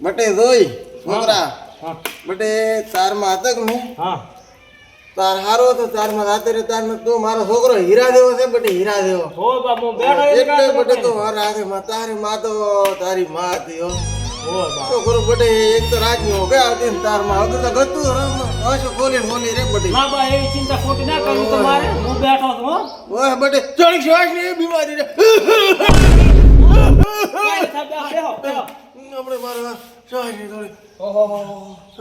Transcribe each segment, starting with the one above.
બટે જોઈ છોકરા. હા. બટે તારમાં હતો કે નહીં તાર હારો તો તારમાં રાતે રે તારમાં તું મારો છોકરો હીરા દેવો છે બટે હીરા દેવો હો બાપુ બેઠો એટલે બટે તો હાથે માં તારી માં તો તારી માં હતી હો. હો છોકરો બટે એક તો રાત નો આવતી ને તારમાં આવતું તો ગતું હશો બોલી ખોલી રે બટે? ના બા એવી ચિંતા ખોટી ના કરવી તમારે. હું બેઠો છું હો. ઓય બટે ચોળી શ્વાસની બીમારી રે. આપણે મારા શ્વાસની થોડી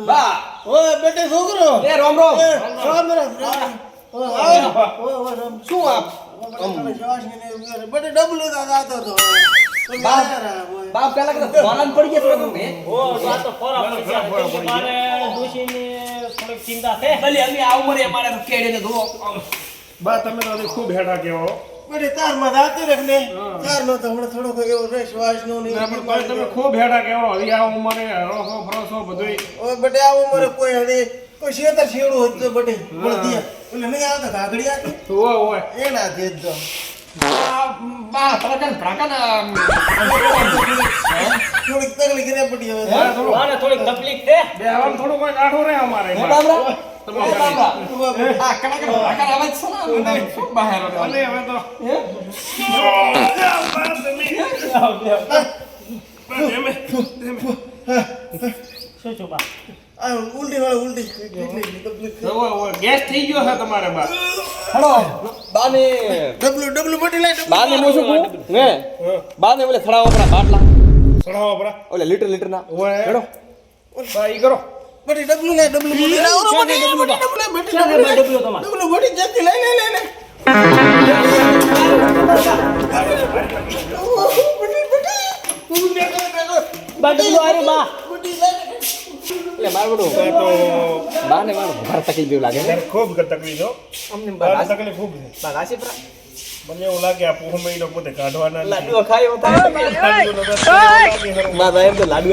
બા! ઓય બેટે છોકરો એ રોમ રોમ. રામ રામ. શું આપ? બટે ડબલું દાદા હતો તો. બાપ પેલા કદાચ ફોરાન પડી ગયા થોડા તમે? હો, આ તો ફોરા પડી ગયા. મારે ડોશીની થોડીક ચિંતા છે. ભલે અમે આ ઉંમરે અમારે કેડે ને ધો બા તમે તો ખૂબ હેડા કહેવો બટે તારમાં રાતે રે તારમાં તો હમણાં થોડોક એવો રે શ્વાસ નો ને પણ તમે ખૂબ હેઠા કહેવો હજી આ ઉંમરે રોસો ફરોસો બધુંય. ઓય બટે આવું મારે કોઈ હજી કોઈ શેતર શેડું હતું તો બટે મળતી એટલે નહીં આવતા કાગડી હતી ઓય ઓય એના થી તો. બા બા તમે થોડીક તકલીફ રે પડી હવે. થોડીક તકલીફ છે. બે હવાનું થોડું કોઈ કાઠું રે અમારે ઉલટી વાળો ઉલટી ઓય, ઓય, ગેસ થઈ ગયો છે તમારે બા હેડો. બાને ડબલું ડબલું લાય ડબલું. બાને હું શું કહું ને બાને ઓલે થડાવા પરા બાટલા સડાવો પરા. ઓલે લીટર લીટર ના ઓય. હેડો. ઈ કરો. બટી ડબલું ને ડબલું બટી ના ઓરો બટી ડબલું બટી ડબલું ડબલું તમાર? ડબલું બટી જતી લઈ લઈ લઈ બા. એટલે માર બા માર તકલીફ જેવું લાગે ખૂબ તકલીફ છો અમને તકલીફ ખૂબ છે. બા પરા મને એવું લાગે આ પૂહ મહિનો પોતે કાઢવાના. લાડુ ખાયો. મારા એમ તો લાડુ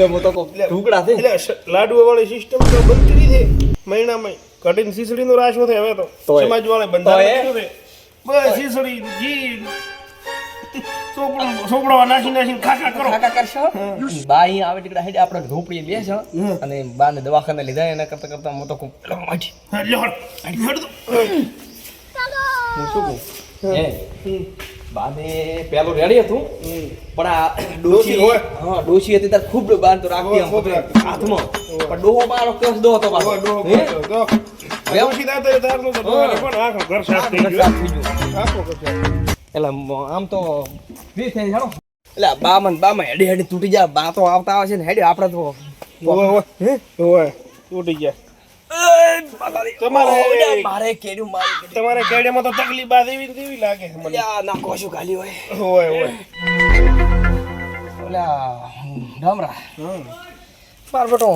છે. લાડુ વાળી સિસ્ટમ તો બનતી નથી મહિનામાં કઢીને ખીચડીનો રાશો થાય હવે તો. સમાજ વાળે બંધારણ છે. બસ નાખી નાખીને ખાખા કરો. કરશો? બા અહીંયા આવે ટીકડા હેડે આપણે ઝૂંપડીએ બેસો. અને બાને દવાખાને લીધા એના કરતા કરતા તો ખૂબ માઠી હા, શું કહું? હે બાને પેલું રેડી હતું. પણ આ ડોશી હોય. હા ડોશી હતી તાર ખૂબ બાન તો રાખતી આમ ખૂબ પોતે રાખતી. હાથમાં. પણ ડોહો મારો કેસ દો હતો પાછો. ડોહો. ડોશી દાંતે તારનું તો ડોહાને પણ આખો ઘર સાફ થઈ ગયો. સાફ થઈ ગયું. આખો ઘર એટલે આમ તો ફ્રી થઈ જાણો એટલે બા મન બામાં હેડી હેડી તૂટી જાય. બા તો આવતા આવે છે ને હેડી આપણે તો ઓય, ઓય. ઓય, તૂટી ગયા તમારે મારે કેડ્યું મારે તમારે કેડિયામાં તો તકલીફ બાદ એવી ને તેવી લાગે મને. ના કોશું ખાલી હોય. ઓલા ડામરા. બેટો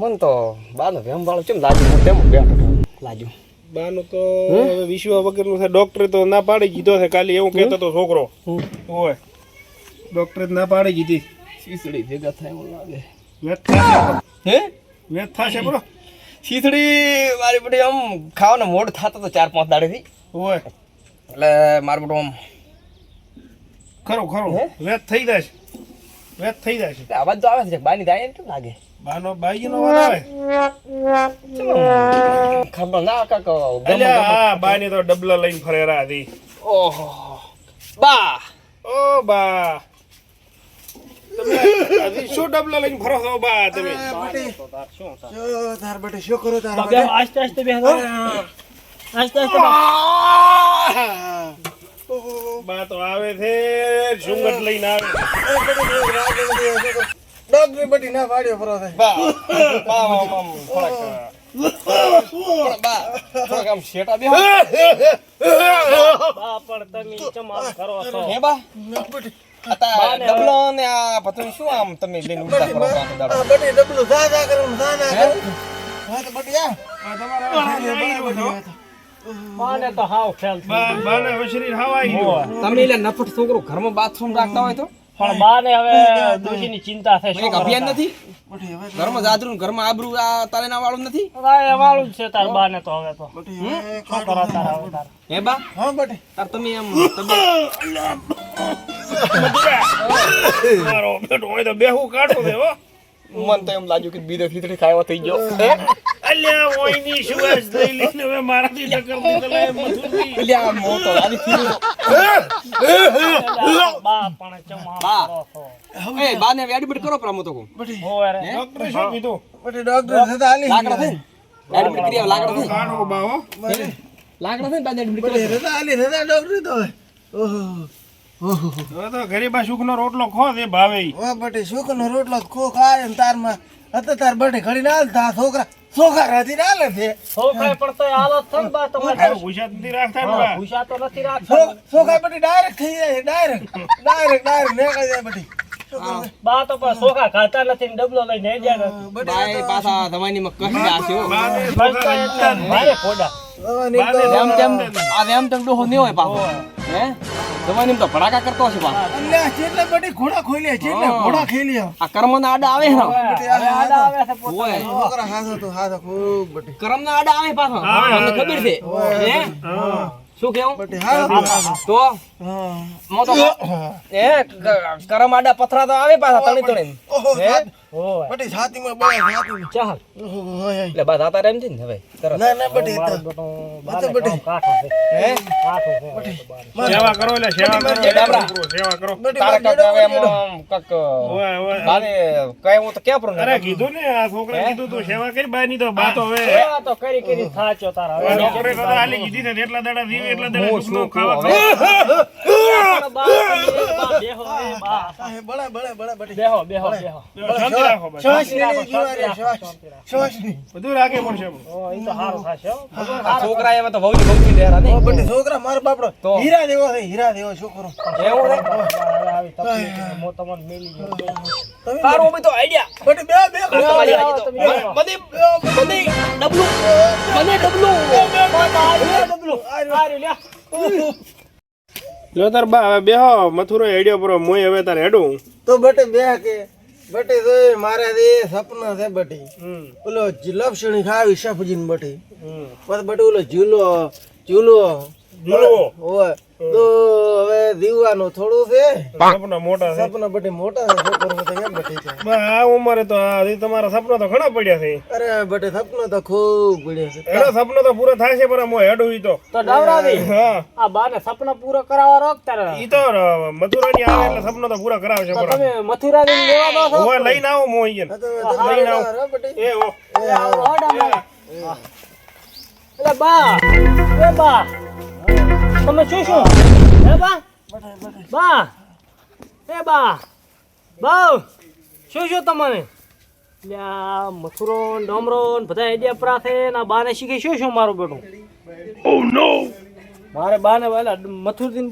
મન તો બાનો વેમ વાળો કેમ લાગ્યું હું તેમ બેઠો લાગ્યું બાનું તો હવે વિશ્વ વગરનું છે ડોક્ટરે તો ના પાડી દીધો છે ખાલી એવું કહેતો તો છોકરો. ઓય ડોક્ટરે ના પાડી દીધી. શીસડી ભેગા થાય એવું લાગે. વેત થશે. હે? વેત થશે બરો શીસડી મારી બધી આમ ખાવાનો મોડ થતો તો ચાર પાંચ દાડેથી. હોય એટલે મારું બધું આમ ખરું ખરું. હે? વેત થઈ જાય છે. વેત થઈ જાય છે. અવાજ તો આવે છે બાની એમ કેમ લાગે? બાનો બાઈનો વાત આવે? ખબર ના કાક આ બાની તો ડબલા લઈને ફરેરા હતી. ઓહો. બા. ઓ બા. તમે શું ડબલા લઈને ફરો છો? બા તમે. બટી. જો તાર બટી શું કરો તાર બા આસ્તે આસ્તે બેહો. આસ્તે આસ્તે બા બા તો આવે છે સુંગટ લઈને આવે. ડોક્ટર બટી ના પાડ્યો ફરો થાય બા બા આમ આમ થોડાક થોડાક બા. થોડાક આમ શેટા બેહો. બા પણ તમે ચમાલ કરો છો. હે બા? ડબલો ને આ પતું શું આમ તમે બેન ઉડતા કરો? આ બટી ડબલું. કરે કરે હા? તો બટી આ આ તમારા બાને તો. હાવ ખ્યાલ બાને હવે શરીર હવાઈ ગયું. તમે એટલે નફટ છોકરો ઘરમાં બાથરૂમ રાખતા હોય તો? પણ બાને હવે ડોશીની ચિંતા થાય શું અભિયાન નથી ઘરમાં જાદરું ઘરમાં આબરૂ આ તાલેના વાળું નથી? તાર? વાળું છે તાર બાને તો હવે તો. શું કરો તાર હવે તાર હે બા? હા બટે. તાર તમે એમ મારો બેટો હોય તો બેહું કાઢો દેવો મન તો એમ લાગ્યું કે બીજો ખીચડી ખાવા થઈ ગયો? અલ્યા ઓયની સુવાસ લઈ લઈને હવે મારાથી ટક્કર દીધેલા એ મથુરજી. એટલે આ મોટો આની ખીચડી બા પણ ચમ. તો- એ બાને એડમિટ કરો પ્રમો તો કહું. હોવે રે. ડોક્ટરે શું કીધું? પછી ડોક્ટર થતા હાલી. લાકડા થઈ ને? એડમિટ કરી લાકડા છે ને? બા હો? લાકડા છે બાને એડમિટ કરી થતા હાલી થતા ડોક્ટર તો ઓહો. તો ગરીબા સુખનો રોટલો ખો તે ભાવે. સુખનો રોટલો ખો ખાય ને તારમાં હતા તાર બટી ઘડી ના હાલતા છોકરા છોકરા રાતી ના હાલે છે. છોકરાએ પણ તોય હાલત થઈ બા તમારે. આવું નથી રાખતા ને બા. ભૂસા તો નથી રાખતા. છોકરા બટી ડાયરેક્ટ થઈ જાય ડાયરેક્ટ ડાયરેક્ટ ડાયરેક્ટ નીકળી જાય બટી. બા તો પણ ચોખા ખાતા નથી ડબલો લઈને હેડ્યા નથી. બાય પાછા તમારી ફોડા. આ તેમ ડોહો હોય પાછો. હે? ધમાનીમાં તો ભડાકા કરતો છે બા એટલે જેટલે બડી ઘોડા ખોલ્યા જેટલે ઘોડા ખેલ્યા આ કર્મના આડા આવે ને? આડા આવે છે પોતે. છોકરા હાથો તો હાથો ખૂબ બટી કર્મના આડા આવે પાછો. તમને ખબર છે? હે શું કેવું? તો મો તો એ કરમ આડા પથરા તો આવે પાછા તણી તણી ઓહો હે? બટી છાતીમાં બળે ચાલ. એટલે બા તાતા રેમ છે ને હવે ના ના બટી મારો તો બેટો આ તો બાને બટી. કાઠો છે. હે કાઠો છે હવે સેવા કરો એટલે સેવા કરો ડાબરા. સેવા કરો બટી તારે હવે જેડો જેડો. ઓય, ઓય. બાને કઈ હું તો ક્યાં પ્રોબ્લેમ અરે કીધું ને આ છોકરા કીધું તું સેવા કરી બા ની તો બા તો હવે સેવા તો કરી કરી થાચ્યો તારા. હવે ડોક્ટરે તો હાલી કીધી ને એટલા દાડા જીવે એટલા દાડા ખાવા બા બેહો બા. બળે બળે બળે બટી બેહો બેહો બેહો બધું રાખે પડશે છોકરા તો ડેરા નહીં. બટી છોકરા મારા બાપડો. તો? હીરા છે હીરા છોકરો. એવું. મો તમને મેલી. બી તો આઈડિયા. બટી બે બે તમારી આવો, આઈ તો. તમે આવો. બધી બધી ડબલું. બને ડબલું. હારું. લ્યા. લ્યો તાર બા હવે બેહો. મથુરો હેડ્યો પરો. મોય હવે તાર હેડું. તો બટે બે કે બટી તો મારા દે સપના છે બટી. ઓલો લપસણી ખાવી સફજીન બટી. પછી બટી ઓલો ઝૂલો ઝૂલો. હોય તો હવે દીવાનું થોડું છે. સપના મોટા છે. સપના બટી મોટા છે છોકરો તો કેમ બટી છે. આ ઉંમરે તો આ તમારા સપના તો ઘણા પડ્યા છે. અરે બટે સપના તો ખૂબ પડ્યા છે. એનો સપનો તો પૂરો થાય છે પણ મો હેડું ઈ તો. તો ડાવરાવી. હા. આ બાને સપના પૂરા કરાવવા રોક તારે. ઈ તો મથુરાની આવે એટલે સપનો તો પૂરા કરાવે છે પણ તમે મથુરાની લેવા દો છો? હવે લઈને આવો મો તમે લઈને આવો એ બટી. એ આવો, હોડા ડામરા. એટલે બા. એ બા. તમે શું શું હે બા? બા? એ બા? બા શું શું તમને આ મથુરો ડોમરો બધા આઈડિયા પરા છે ને બાને શીખે શું શું મારું બેટું? ઓ નો મારે બાને પેલા મથુરજી ને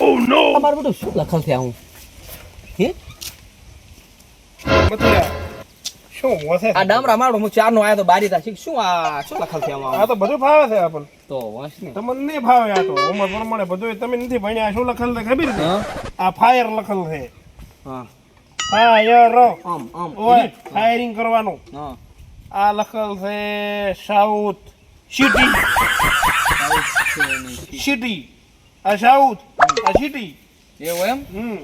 ઓ નો તમારું બેટું શું લખન થયા હું? હે? મથુરા. શું વસે આ ડામરા મારું હું ચાર નો આયો તો બારી તા શું આ શું લખલ છે આ તો બધું ભાવે છે આપણ. તો વાંચ ને. તમને નહીં ભાવે આ તો. ઉંમર પ્રમાણે બધું તમે નથી ભણ્યા. શું લખેલ છે ખબર છે? આ ફાયર લખલ છે. હા. ફાયર. આમ આમ. ઓય ફાયરિંગ કરવાનું. હા. આ લખલ છે સાઉથ સિટી. સિટી. આ સાઉથ આ સિટી. એવું એમ? હમ.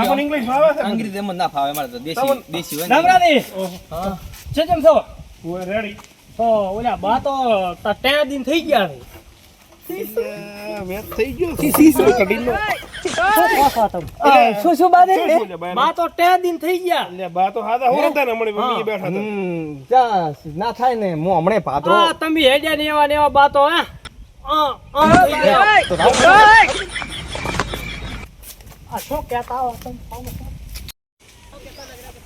આપણને ઇંગ્લિશ ફાવે છે અંગ્રેજી એમ ના ફાવે મારે તો દેશી દેશી હોય ને. નવરાની હા. છે કેમ છો? હું રેડી તો ઓલા બા તો તા ત્યાં દિન થઈ ગયા છે થઈ ગયો સીસી. કઢી લો શું તમે? શું શું બા શું બોલે બા બા તો ત્યાં દિન થઈ ગયા. એટલે બા તો હાદા હું હતા ને મમ્મી બેઠા હતા. ના થાય ને હું હમણે પાત્રો તમે હેડ્યા ને એવા ને એવા બા તો હે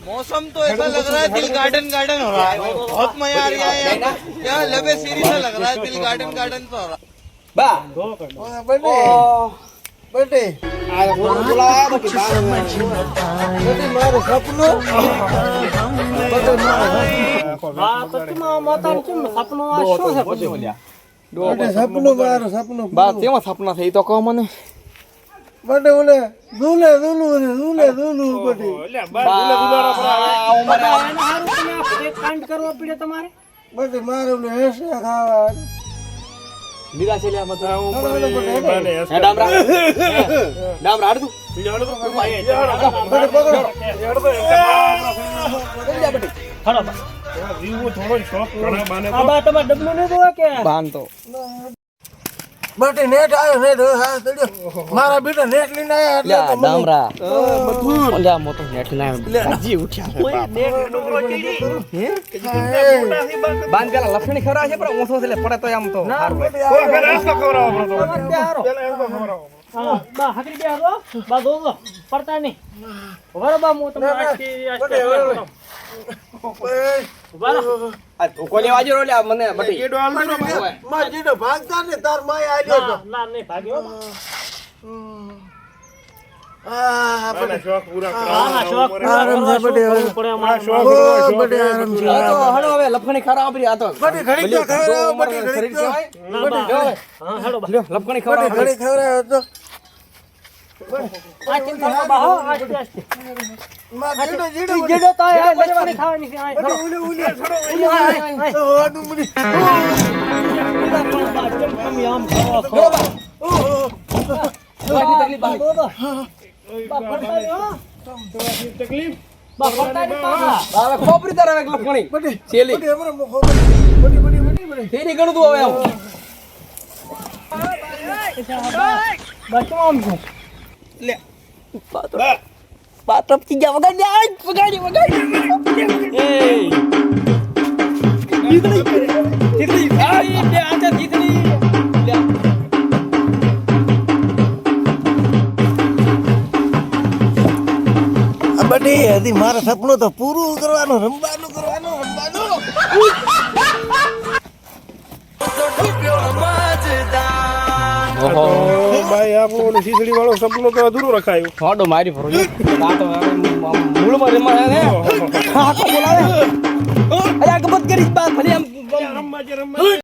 मौसम तो ऐसा लग रहा है दिल गार्डन गार्डन हो रहा है बहुत मजा आ रहा है यहाँ लबे सीरी सा लग रहा है दिल गार्डन गार्डन तो हो रहा है बेटे बेटे મારું સપનું બા કેવા સપના થઈ તો કહો મને બટે ઓલે દુલે દુલુ રે દુલે દુલુ બટે એટલે બાર દુલે દુલારા પર આવે. ઉમર એને હારું તમે આપણે કાંડ કરવો પડે તમારે? બટે મારે ઓલે હેસે ખાવા. નિરાશે ડબલું ન દો કે? બટે નેટ આવ્યો નેટ હા ચડ્યો. મારા બેટા નેટ લઈને આવ્યા એટલે ડામરા બધું. ઓલા મોટો નેટ ના જી ઉઠ્યા બાન પેલા લફણી ખરા છે પણ ઓછો એટલે પડે તો આમ તો હોય. પેલા એસ તો આપણો તો. હારો. પેલા હસકા ખવડાવો. હા, બા હાકરી બે હારો બા જોજો પડતા નહીં. ઊભા મો તમને ઊભા રહો આ ધોકો લફણી ખરા આપડી આ તો લફણી બટે તકલીફ ખોપરી તારા હવે લફણી છેલી બટે અમારા મોખો બટે બટે બટે બટે તેરી ગણું તું હવે આમ બા, આમ છો? બા. પાતપથી ગયા વગાડી આજ વગાડી આ બે આજા લે. હજી મારા સપનું તો પૂરું કરવાનું રમવાનું કરવાનું રમવાનું. ભાઈ આપણું ઓલું ખીચડી વાળું સપનું તો અધૂરું રખાયું. થોડો મારી ફરો આ તો મૂળમાં રમવા ને આ બોલાવે અરે આ ગમત કરીશ બા ભલે આમ રમવા છે રમવા.